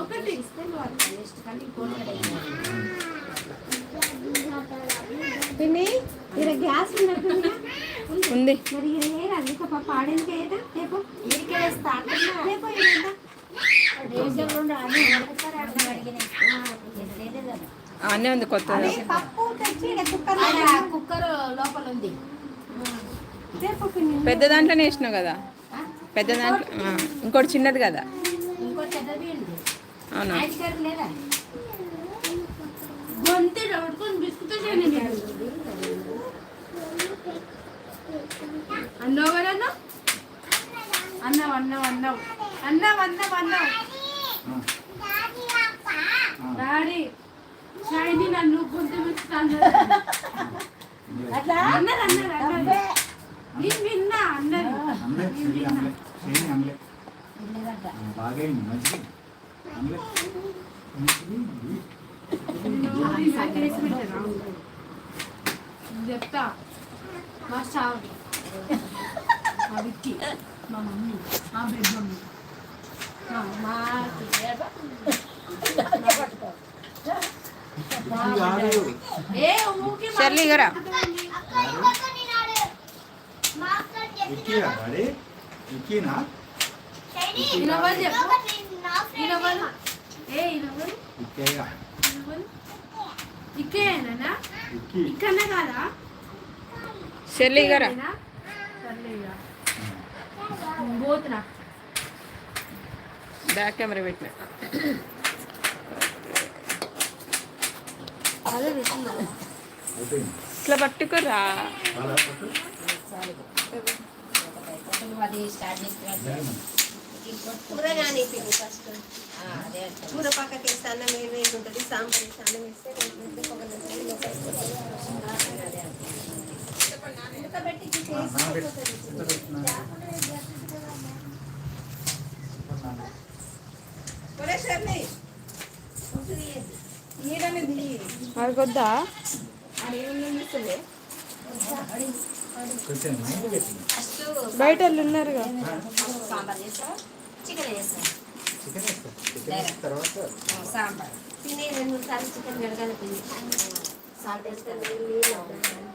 ఒకటి ఇస్తే నెక్స్ట్ కానీ ఇంకోటి పిన్ని? ఇక్కడ గ్యాస్ ఉంది మరి ఏదా రేపు ఇడికే స్టార్ట్ రేపు ఇదేందా? అన్నీ ఉంది కొత్త. కుక్కర్ లోపల ఉంది. పెద్ద దాంట్లోనే వేసినావు కదా? పెద్ద దాంట్లో ఇంకోటి చిన్నది కదా? ఇంకోటి పెద్దది ఉంది. అవునా? అన్నావు అన్నావు అన్నావు అన్నావు. అన్నావు అన్నావు అన్నావు. డాడీ షైని నన్ను గొంతు బిస్కుతాను అట్లా అన్నారు అన్నారు అన్నారు. నేను విన్నా అన్నారు అమ్లే చెయ్యి అమ్లే చెయ్యి అమ్లే ఆ, బాగా అయింది మంచిది చెప్తా. మా చావు మా విక్కి. మా మమ్మీ. మా బెడ్ మమ్మీ. మా మా ఇది కాదు. ఏ ఊకి షర్లీ గారా ఎక్కిరా వాడి ఎక్కినా ఇనవల్ చెప్పు ఇనవల్ ఏ ఇనవల్ ఎక్కేగా ఇనవల్ ఇక్కేనా ఎక్కి ఇక్కడనే కాదా షెర్లీ గారా ఇక్కేనా? సర్లే ఇక. పోతున్నా బ్యాక్ కెమెరా పెట్టిన కూర కానీ పిన్ని ఫస్ట్. అదే కూర పక్కకి వేస్తే అన్నం వేడి ఉంటుంది సాంబార్ వేస్తే అన్నం వేస్తే. ఉడకబెట్టి అది కొద్దా బయట వాళ్ళు ఉన్నారుగా. సాంబార్ వేస్తా తిని రెండు మూడు సార్లు చికెన్ కడగాలి సాల్ట్ వేస్తాను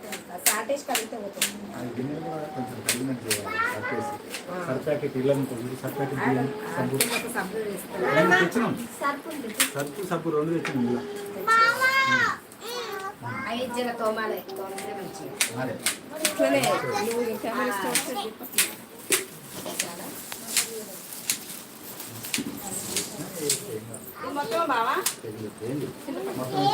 రెండు తెచ్చినాం సర్పు సబ్బు రెండు తెచ్చినాం ఐదు తోమాలి. ఇది మొత్తం బావా మొత్తం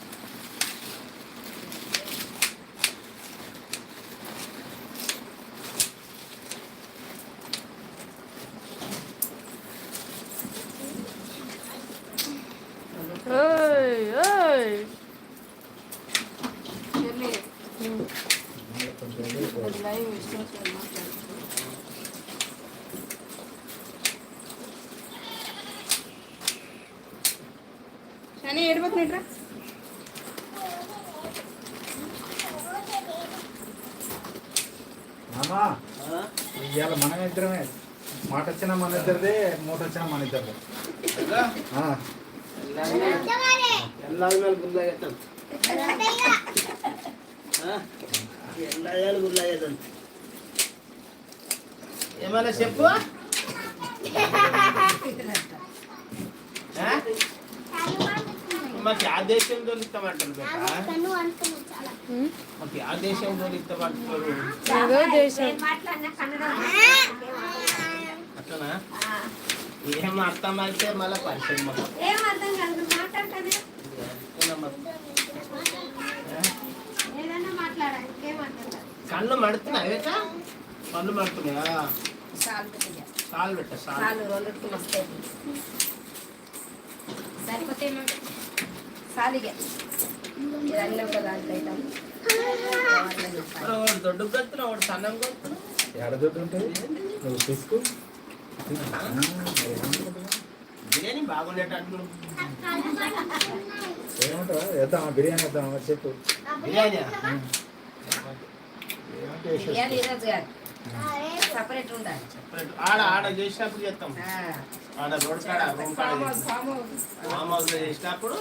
ఇవాళ మనం ఇద్దరమే. మాట వచ్చిన మన ఇద్దరిదే మూట వచ్చిన మన ఇద్దరు ఏమైనా చెప్పు. మాకు ఆ దేశంలో ఇస్తామంటారు మాకు ఆ దేశంలో దేశం. అట్లనా? ఏం మళ్ళీ పరిచయం అర్థం కాదు మాట్లాడతానే. ఆ? పళ్ళు మడుతున్నాయి వేక పళ్ళు మడుతున్నాయా. చాలు పెట్ట వస్తాయి. సరిపోతే సాలిగా. ఇదన్నీ ఒక దాంట్లో దొడ్డు కత్తున్నా వాడు సన్నం కొడుతున్నా. ఎడదొడ్డు ఉంటుంది నువ్వు తీసుకో. బిర్యానీ బాగుండేటట్లు ఏమంటావా? వేద్దామా? బిర్యానీ వేద్దామా? చెప్పు. బిర్యానీ? సపరేట్ ఉండాలి. ఆడ ఆడ చేసినప్పుడు చేస్తాం. ఆడ రోడ్ కాడ రూమ్ కాడ చేసినప్పుడు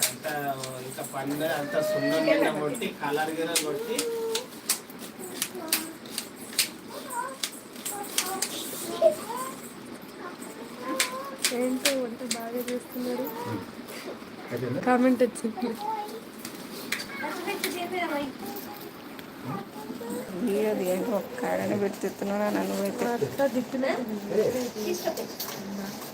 అంతా ఇంకా పండుగ అంతా సున్నం కింద కొట్టి కలర్ గిర కొట్టి ఏంటో వంట బాగా చేస్తున్నారు? కామెంట్ వచ్చింది అది ఒక్క ఆడనే పెడుతున్నాను నన్ను అయితే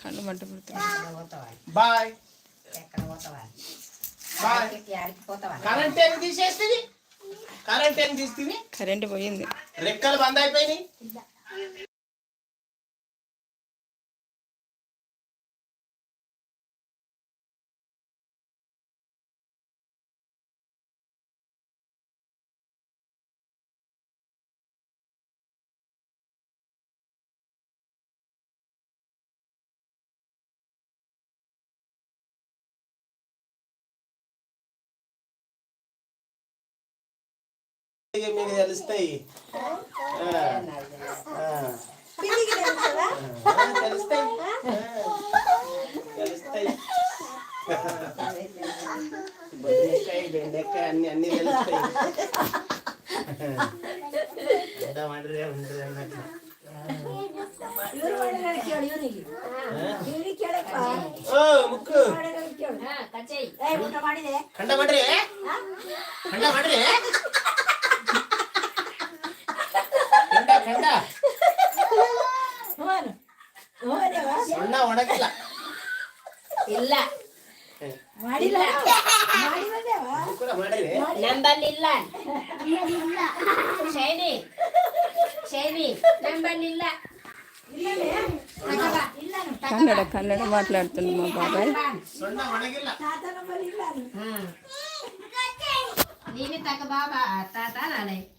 కళ్ళు మంట? బాయ్? కరెంట్ తీసేస్తుంది కరెంట్ తీస్తుంది కరెంట్ పోయింది రెక్కలు బంద్ అయిపోయినాయి ఇక మీకు తెలుస్తాయి ఆ, ఆ. ఆ, తెలుస్తాయి ఆ, తెలుస్తాయి బెండకాయ బెండకాయ అన్ని అన్ని తెలుస్తాయి ఎంత మాదిరి ఉంటుంది అన్నట్లు ఓ ముక్కు ఆ, కట్ చేయి. కండ మడ్రి కండ మడ్రి కండ కండ సొన్న ಒಣಗಿಲ್ಲ ಇಲ್ಲ ಇದು ಕೂಡ ಮಾಡಿರಿ ನಂಬಲ್ಲಿ ಇಲ್ಲ ಶೈನಿ ಶೈನಿ ನಂಬಲ್ಲಿ ಇಲ್ಲ ತಗೋ. కన్నడ కన్నడ మాట్లాడుతుంది మా బాబాయ్ ಸೊಣ್ಣ ಒಣಗಿಲ್ಲ ಹ್ಮ್. ನೀನು ತಗ ಬಾಬಾ ತಾತ ನಾಳೆ ಊಟ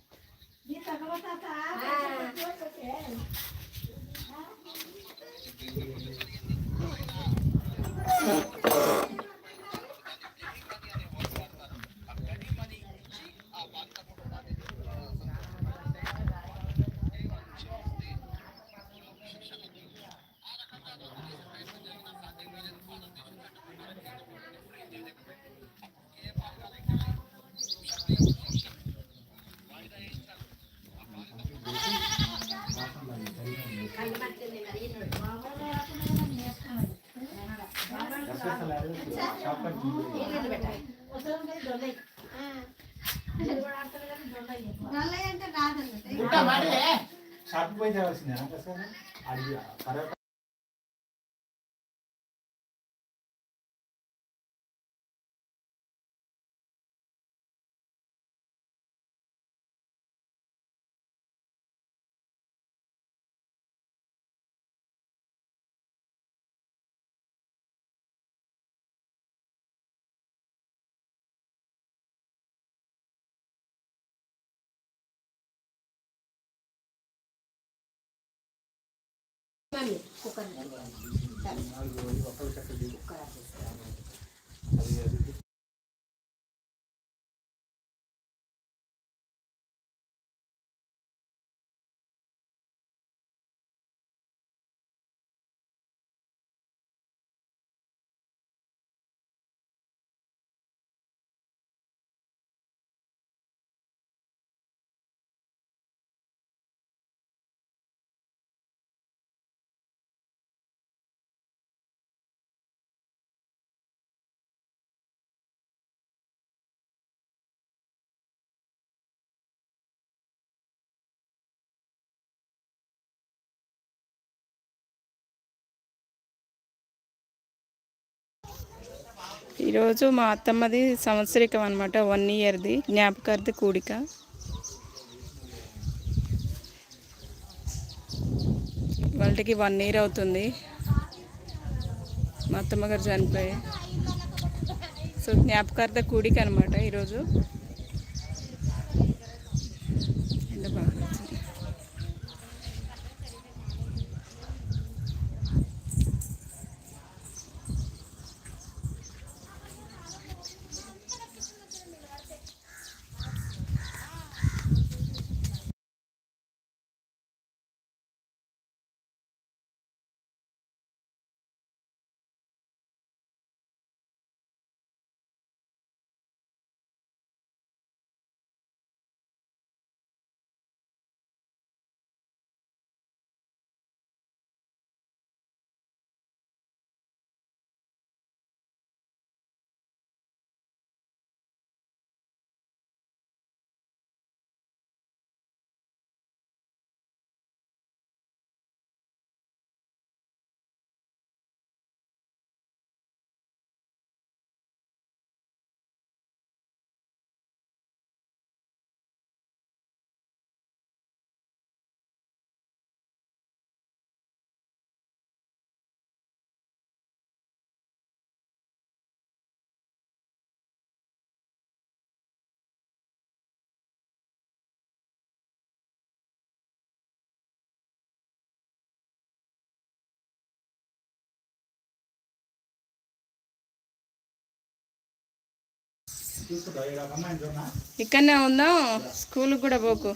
Vita, come sta? Ah, che cosa c'è? Ah, che cosa c'è? పోయి తేవాల్సిందే అడిగి పర్వాలేదు కుక్కర్ ఒక్కరు చక్కగా కుక్కర్ ఈరోజు మా అత్తమ్మది సంవత్సరికం అనమాట వన్ ఇయర్ది జ్ఞాపకార్థి కూడిక. వాళ్ళకి వన్ ఇయర్ అవుతుంది. మా అత్తమ్మ గారు చనిపోయి. సో జ్ఞాపకార్థ కూడిక అనమాట ఈరోజు. ఎంత బాగా ఇక్కడనే ఉందాం? స్కూల్కి కూడా పోకు.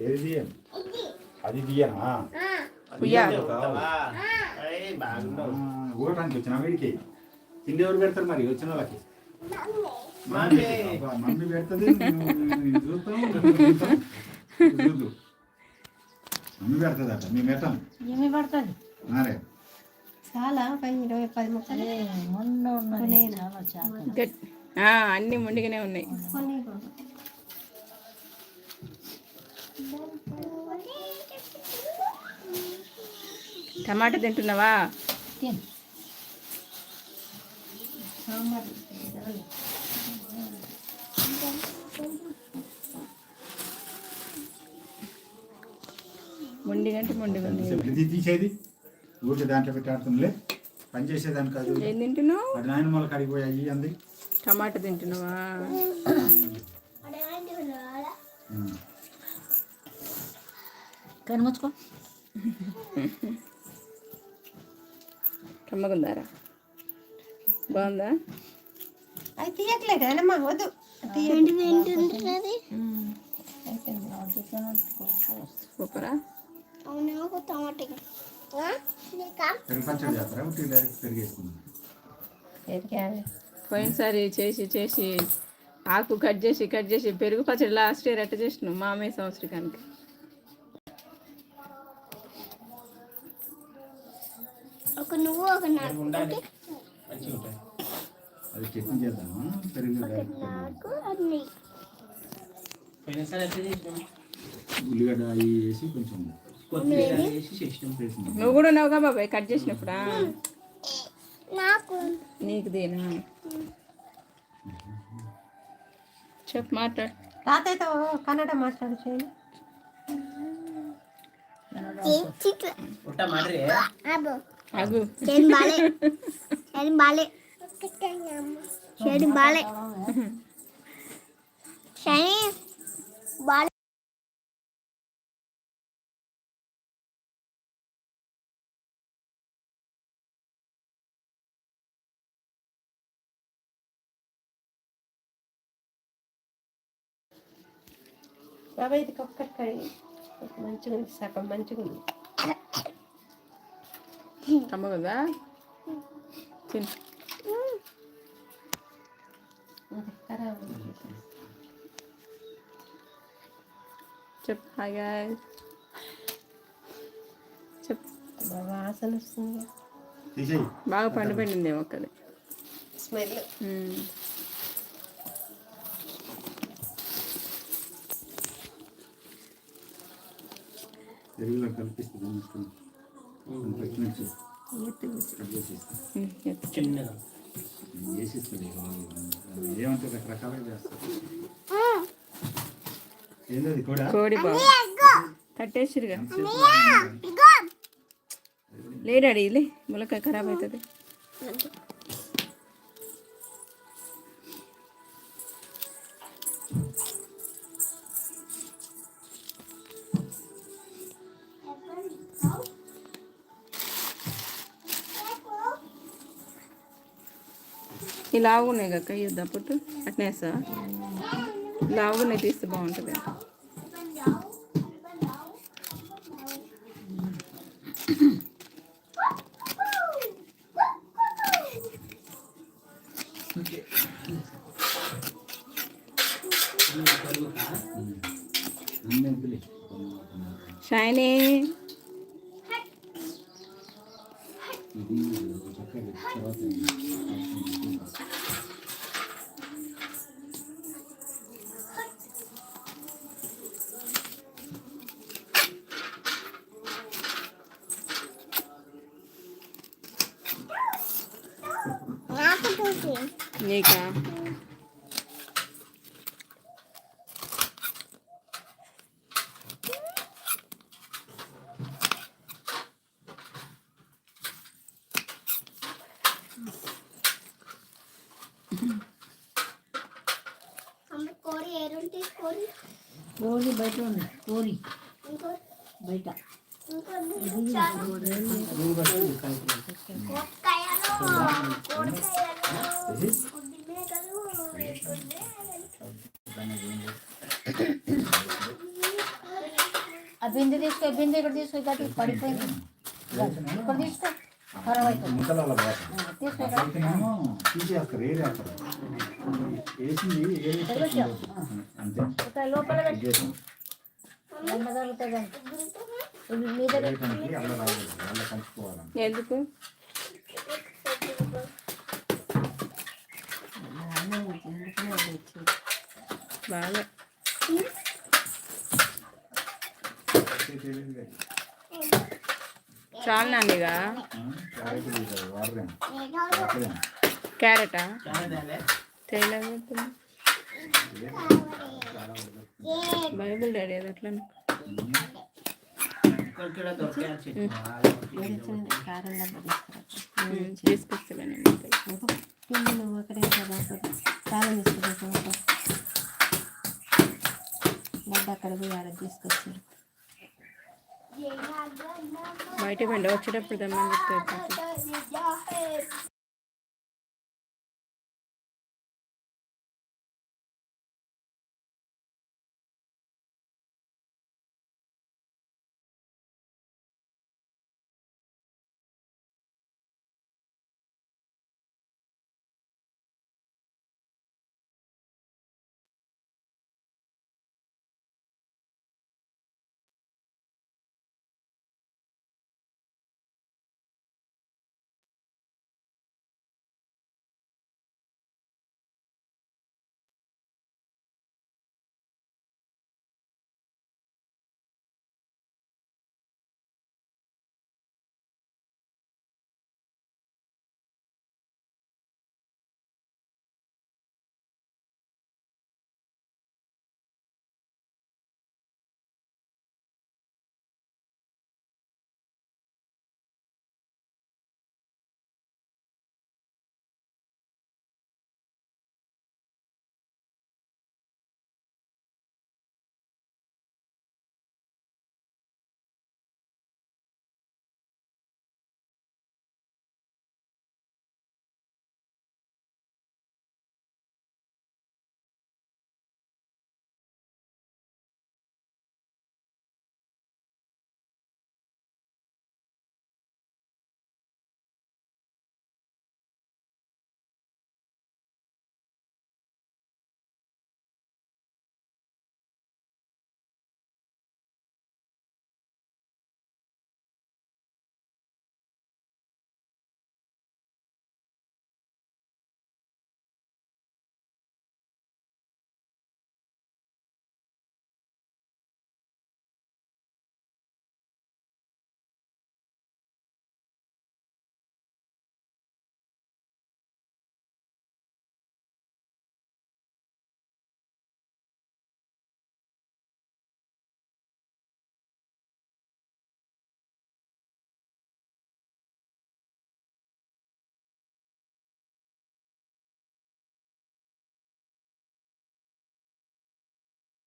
ఏది తీయను అది తీయనా. ఊరటానికి వచ్చిన వీడికి తిండి ఎవరు పెడతారు మరి వచ్చిన వాళ్ళకి మమ్మీ. పెడుతుంది నువ్వు- నువ్వు చూస్తావు నువ్వు చూస్తావు. నువ్వు చూద్దు మమ్మీ పెడుతుంది అట మేము పెట్టాం ఏమి పడుతుంది మరే చాలా పై ఇరవై పది మొక్కలు అన్నీ ముండిగానే ఉన్నాయి టమాటా తింటున్నావా? మొండి గంటే మొండి ఉంది. ఇది తీసేది. ఊరికే దాంట్లో పెట్టి ఆడుతుందిలే. పని చేసేదాన్ని కాదు. ఏం తింటున్నావు? అది నాయనమ్మల కాడికి పోయి అయ్యి అంది. టమాటా తింటున్నావా. కనుమచ్చుకో. కమ్మగుందారా? బాగుందా? అది తీయట్లే కదమ్మా వద్దు. సూపరా? పోయినసారి చేసి చేసి ఆకు కట్ చేసి కట్ చేసి పెరుగు పచ్చడి లాస్ట్ ఇయర్ ఎట్ట చేసినావు? మామయ్య సంవత్సరానికి. ఒక నువ్వు ఒక ఉంటుంది అది చట్నీ చేద్దామా? పెరుగు. నాకు అన్ని ఉల్లిగడ్డ అవి వేసి కొంచెం కొత్తిమీర వేసి చేసినాం వేసింది నువ్వు కూడా ఉన్నావుగా బాబాయ్ కట్ చేసినప్పుడా? నాకు. నీకు దేనా చెప్పు మాట్లాడు. తాతయ్యతో కన్నడ మాట్లాడు చేయండి అబ్బో అగు చేను బాలే చేను బాలే చేను బాలే శని బాలే బాబాయ్ ఇది ఒక్కటి కడిగి మంచిగా ఉంది సగం మంచిగా ఉంది కమ్మగుందా తిను. చెప్పు హాయ్ గాయ్ బాగా వాసన వస్తుంది బాగా పండు పండింది ఒక్కది స్మెల్ పెరుగులో కలిపిస్తుంది చిన్నగా. వేసిస్తుంది ఏమంటే రకరకాలుగా చేస్తారు. ఏంటది కూడా? కోడి బాగు కట్టేసిరుగా లేడాడి లే. ములకాయ ఖరాబ్ అవుతుంది. ఈ లావుగున్నాయి కక్క ఇద్దా అట్నేసా లావునే తీస్తే బాగుంటుంది. 이 민물을 저렇게 잡았더니 ఆ బిందె తీసుకో బిందె ఇక్కడ తీసుకో ఇక్కడ పడిపోయింది. ఇక్కడ తీసుకో. ఖరాబ్ అవుతుంది ముక్కలలో పోతాం ఆ, తీసుకో ఇక్కడ. అయితేనేమో తీసేస్తారు ఏరేస్తారు వేసింది ఏరేస్తారు అంతే ఇక్కడ లోపల పెట్టి ఉద్దేశం ఎండ తగులుతుంది అంతే. ఇది మీద పెట్టి ఏరేయటానికి అల్ల రావాలి అల్ల కలుపుకోవాలని ఎందుకు బాగా తెలియదు చాలా నాన్నగా క్యారెటా? చాలదాలే బైబిల్ డాడీ అది అట్లా ఇక్కడ పిండి నువ్వు అక్కడే కదా కారం తీసుకురా డబ్బా అక్కడ పోయి ఆడ తీసుకొచ్చారు. బయట వెళ్ళి వచ్చేటప్పుడు దమ్మని చెప్తే